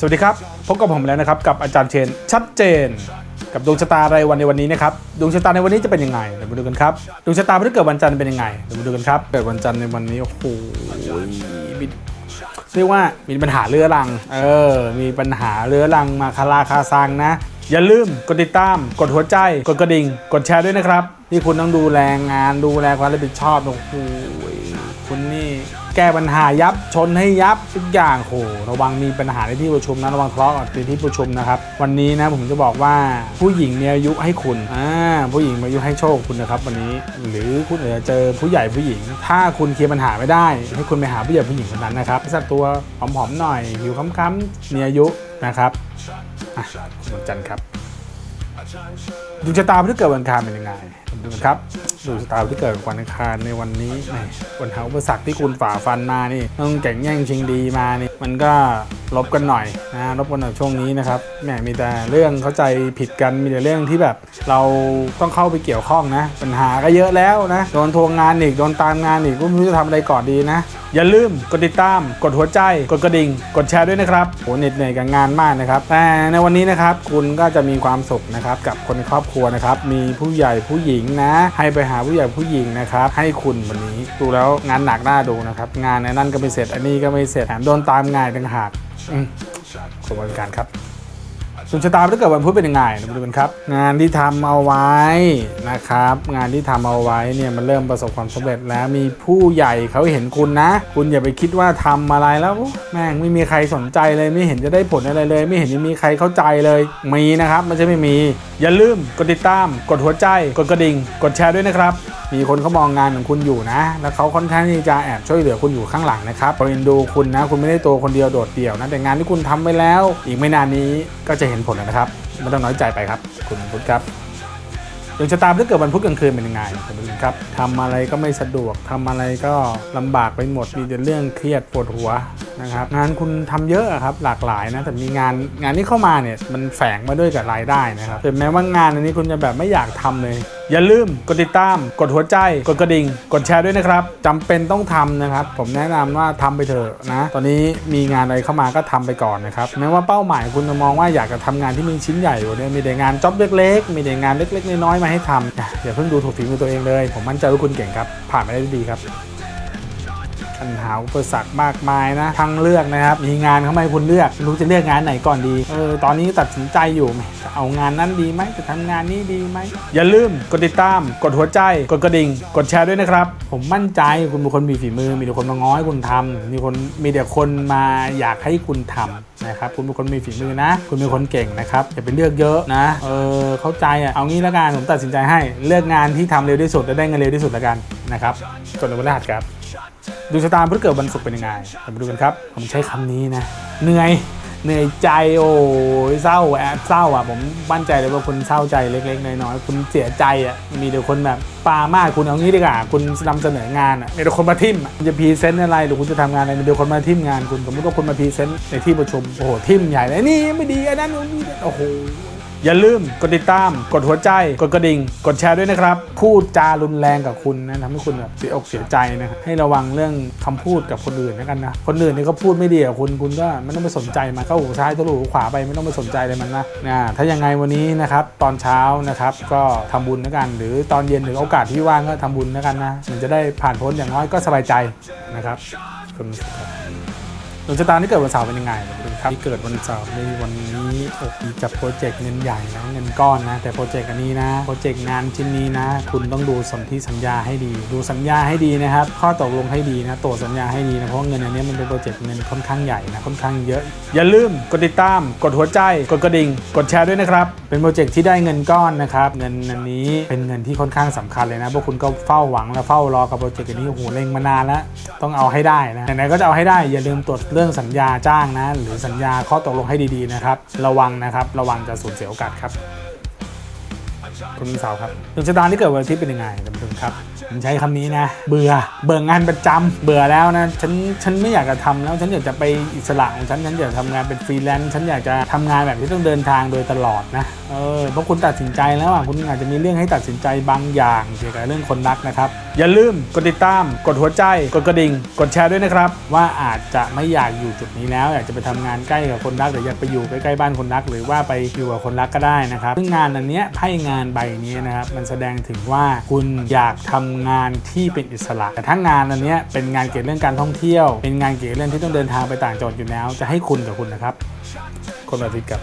สวัสดีครับ พบกับผมแล้วนะครับกับอาจารย์เชน ชัดเจน กับดวงชะตารายวันในวันนี้นะครับดวงชะตาในวันนี้จะเป็นยังไงเดี๋ยวมาดูกันครับดวงชะตาพฤหัสเกิดวันจันทร์เป็นยังไงเดี๋ยวมาดูกันครับเกิดวันจันทร์ในวันนี้โอ้โหมีเรียกว่ามีปัญหาเรื้อรัง เออ มีปัญหาเรื้อรังมาคาราคาซังนะ อย่าลืมกดติดตาม กดหัวใจ กดกระดิ่ง กดแชร์ด้วยนะครับ ที่คุณต้องดูแลงานดูแลความรับผิดชอบโอ้โหคุณนี่ แก้ปัญหายับชนให้ยับทุกอย่างโหระวังมีปัญหาในที่ประชุมนะระวังทะเลาะกับในที่ประชุมนะครับวันนี้นะผมจะบอกว่าผู้หญิงมีอายุให้คุณอ่าผู้หญิงมีอายุให้โชคคุณนะครับ วันนี้หรือคุณอาจจะเจอผู้ใหญ่ผู้หญิง ถ้าคุณเคลียร์ปัญหาไม่ได้ ให้คุณไปหาผู้ใหญ่ผู้หญิงคนนั้นนะครับสักตัวผอมๆหน่อยผิวค้ำๆมีอายุนะครับอะวันจันทร์ครับ ดวงชะตาที่เกิดวันคารเป็นยังไงดูครับดวงชะตาที่เกิดวันอังคารในวันนี้แหมปัญหาอุปสรรคที่คุณฝ่าฟันมานี่ต้องแข่งแย่งชิงดีมานี่มันก็ลบกันหน่อยนะลบกันหน่อยช่วงนี้นะครับแหมมีแต่เรื่องเข้าใจผิดกันมีแต่เรื่องที่แบบ เราต้องเข้าไปเกี่ยวข้องนะ ปัญหาก็เยอะแล้วนะโดนทวงงานอีกโดนตามงานอีกก็ไม่รู้จะทำอะไรก่อนดีนะอย่าลืมกดติดตาม กดหัวใจ กดกระดิ่ง กดแชร์ด้วยนะครับโหเหน็ดเหนื่อยกับงานมากนะครับแต่ในวันนี้นะครับคุณก็จะมีความสุขนะครับกับคนในครอบครัวนะครับ มีผู้ใหญ่ผู้หญิงนะ ให้ไปหาผู้ใหญ่ผู้หญิงนะครับ ให้คุณวันนี้ดูแล้วงานหนักหน้าดูนะครับ งานในนั่นก็ไม่เสร็จ อันนี้ก็ไม่เสร็จแถมโดนตามงานต่างหากอืมขอบคุณการครับ ดวงชะตาถ้าเกิดวันพุธเป็นยังไงมาดูกันครับ งานที่ทำเอาไว้นะครับ งานที่ทำเอาไว้เนี่ยมันเริ่มประสบความสำเร็จแล้วมีผู้ใหญ่เขาเห็นคุณนะ คุณอย่าไปคิดว่าทำอะไรแล้วแม่งไม่มีใครสนใจเลยไม่เห็นจะได้ผลอะไรเลย ไม่เห็นจะมีใครเข้าใจเลยมีนะครับไม่ใช่ไม่มี อย่าลืมกดติดตาม กดหัวใจ กดกระดิ่ง กดแชร์ด้วยนะครับ มีคนเขามองงานของคุณอยู่นะ แล้วเขาค่อนข้างที่จะแอบช่วยเหลือคุณอยู่ข้างหลังนะครับเขาเอ็นดูคุณนะ คุณไม่ได้ตัวคนเดียวโดดเดี่ยวนะ แต่งานที่คุณทำไปแล้ว อีกไม่นานนี้ก็จะเห็นผลนะครับไม่ต้องน้อยใจไปครับ คุณพุทธครับดวงชะตาถ้าเกิดวันพุธกลางคืนเป็นยังไงคุณผู้ชมครับทำอะไรก็ไม่สะดวกทำอะไรก็ลำบากไปหมดมีแต่เรื่องเครียดปวดหัวนะครับงานคุณทำเยอะครับหลากหลายนะแต่มีงานงานที่เข้ามาเนี่ยมันแฝงมาด้วยกับรายได้นะครับถึงแม้ว่างานอันนี้คุณจะแบบไม่อยากทำเลย อย่าลืมกดติดตาม กดหัวใจ กดกระดิ่ง กดแชร์ด้วยนะครับจำเป็นต้องทำนะครับ ผมแนะนำว่าทำไปเถอะนะ ตอนนี้มีงานอะไรเข้ามาก็ทำไปก่อนนะครับแม้ว่าเป้าหมายคุณจะมองว่าอยากจะทำงานที่มีชิ้นใหญ่อยู่เนี้มีแต่งานจ็อบเล็กๆ มีแต่งานเล็กๆน้อยๆมาให้ทำอย่าเพิ่งดูถูกฝีมือตัวเองเลย ผมมั่นใจว่าคุณเก่งครับ ผ่านไปได้ดีครับ ปัญหาอุปสรรคมากมายนะทั้งเลือกนะครับ มีงานเข้ามาให้คุณเลือก รู้จะเลือกงานไหนก่อนดี เออ ตอนนี้ตัดสินใจอยู่ไหมจะเอางานนั้นดีไหมจะทำงานนี้ดีไหม อย่าลืมกดติดตาม กดหัวใจ กดกระดิ่ง กดแชร์ด้วยนะครับ ผมมั่นใจคุณเป็นคนมีฝีมือ มีแต่คนมาง้อให้คุณทำมีคนมีแต่คนมาอยากให้คุณทำนะครับคุณเป็นคนมีฝีมือนะ คุณเป็นคนเก่งนะครับอย่าไปเลือกเยอะนะเออเข้าใจอะเอางี้แล้วกันผมตัดสินใจให้เลือกงานที่ทำเร็วที่สุดและได้เงินเร็วที่สุดล้วกันนะครับจนวันพฤหัสครับ ดวงชะตาพฤเกิดวันศุกร์เป็นยังไงเรามาดูกันครับ ผมใช้คำนี้นะ เหนื่อย เหนื่อยใจ โอ้ยเศร้าแอบเศร้าอะ ผมมั่นใจเลยว่าคุณเศร้าใจเล็ก ๆ น้อยๆ คุณเสียใจอะ มีแต่คนแบบปามากคุณเอางี้ดีกว่า คุณนำเสนองานอะ มีแต่คนมาทิมคุณจะพรีเซนต์อะไร หรือคุณจะทำงานอะไร มีแต่คนมาทิมงานคุณ สมมติว่าคุณมาพรีเซนต์ในที่ประชุม โอ้โห ทิมใหญ่เลยนี่ไม่ดีอันนั้นโอ้โห อย่าลืมกดติดตาม กดหัวใจ กดกระดิ่ง กดแชร์ด้วยนะครับ พูดจารุนแรงกับคุณนะทำให้คุณแบบเสียอกเสียใจนะครับให้ระวังเรื่องคำพูดกับคนอื่นแล้วกันนะ คนอื่นนี่เขาพูดไม่ดีกับคุณ คุณก็ไม่ต้องไปสนใจมันเข้าหูซ้ายทะลุหูขวาไปไม่ต้องไปสนใจเลยมันนะนะถ้ายังไงวันนี้นะครับตอนเช้านะครับก็ทำบุญแล้วกัน หรือตอนเย็นหรือโอกาสที่ว่างก็ทำบุญแล้วกันนะมันจะได้ผ่านพ้นอย่างน้อยก็สบายใจนะครับคุณผู้ชมครับดวงชะตาที่เกิดวันเสาร์เป็นยังไงดู ครับที่เกิดวันเสาร์ในวันนี้โอ้มีจับโปรเจกต์เงินใหญ่นะเงินก้อนนะ แต่โปรเจกต์อันนี้นะโปรเจกต์งานชิ้นนี้นะ คุณต้องดูสนธิสัญญาให้ดี ดูสัญญาให้ดีนะครับ ข้อตกลงให้ดีนะตรวจสัญญาให้ดีนะเพราะเงินอันนี้มันเป็นโปรเจกต์เงินค่อนข้างใหญ่นะค่อนข้างเยอะ อย่าลืมกดติดตาม กดหัวใจ กดกระดิ่ง กดแชร์ด้วยนะครับ เป็นโปรเจกต์ที่ได้เงินก้อนนะครับเงินอันนี้เป็นเงินที่ค่อนข้างสำคัญเลยนะพวกคุณก็เฝ้าหวังและเฝ้ารอกับโปรเจกต์อันนี้โอ้โหเล็งมานานแล้วต้องเอาให้ได้นะไหนๆก็จะเอาให้ได้ อย่าลืมตรวจเรื่องสัญญาจ้างนะหรือสัญญาข้อตกลงให้ดีๆนะครับ ระวังนะครับ ระวังจะสูญเสียโอกาสครับ คุณเสาร์ครับดวงชะตาที่เกิดวันอาทิตย์เป็นยังไงท่านผู้ชมครับผมใช้คำนี้นะ เบื่อเบื่องานประจำเบื่อแล้วนะฉันฉันไม่อยากจะทำแล้วฉันอยากจะไปอิสระของฉันฉันอยากทำงานเป็นฟรีแลนซ์ฉันอยากจะทำงานแบบที่ต้องเดินทางโดยตลอดนะเออเพราะคุณตัดสินใจแล้วอะคุณอาจจะมีเรื่องให้ตัดสินใจบางอย่างเกี่ยวกับเรื่องคนรักนะครับ อย่าลืมกดติดตาม กดหัวใจ กดกระดิ่ง กดแชร์ด้วยนะครับ ว่าอาจจะไม่อยากอยู่จุดนี้แล้ว อยากจะไปทำงานใกล้กับคนรักหรืออยากไปอยู่ใกล้ๆบ้านคนรัก หรือว่าไปอยู่กับคนรักก็ได้นะครับซึ่งงานอันเนี้ยไพ่งานใบนี้นะครับมันแสดงถึงว่าคุณอยากทำงานที่เป็นอิสระ แต่ถ้างานอันนี้เป็นงานเกี่ยวกับเรื่องการท่องเที่ยว เป็นงานเกี่ยวกับเรื่องที่ต้องเดินทางไปต่างจังหวัดอยู่แล้ว จะให้คุณกับคุณนะครับ คนละทิศกับ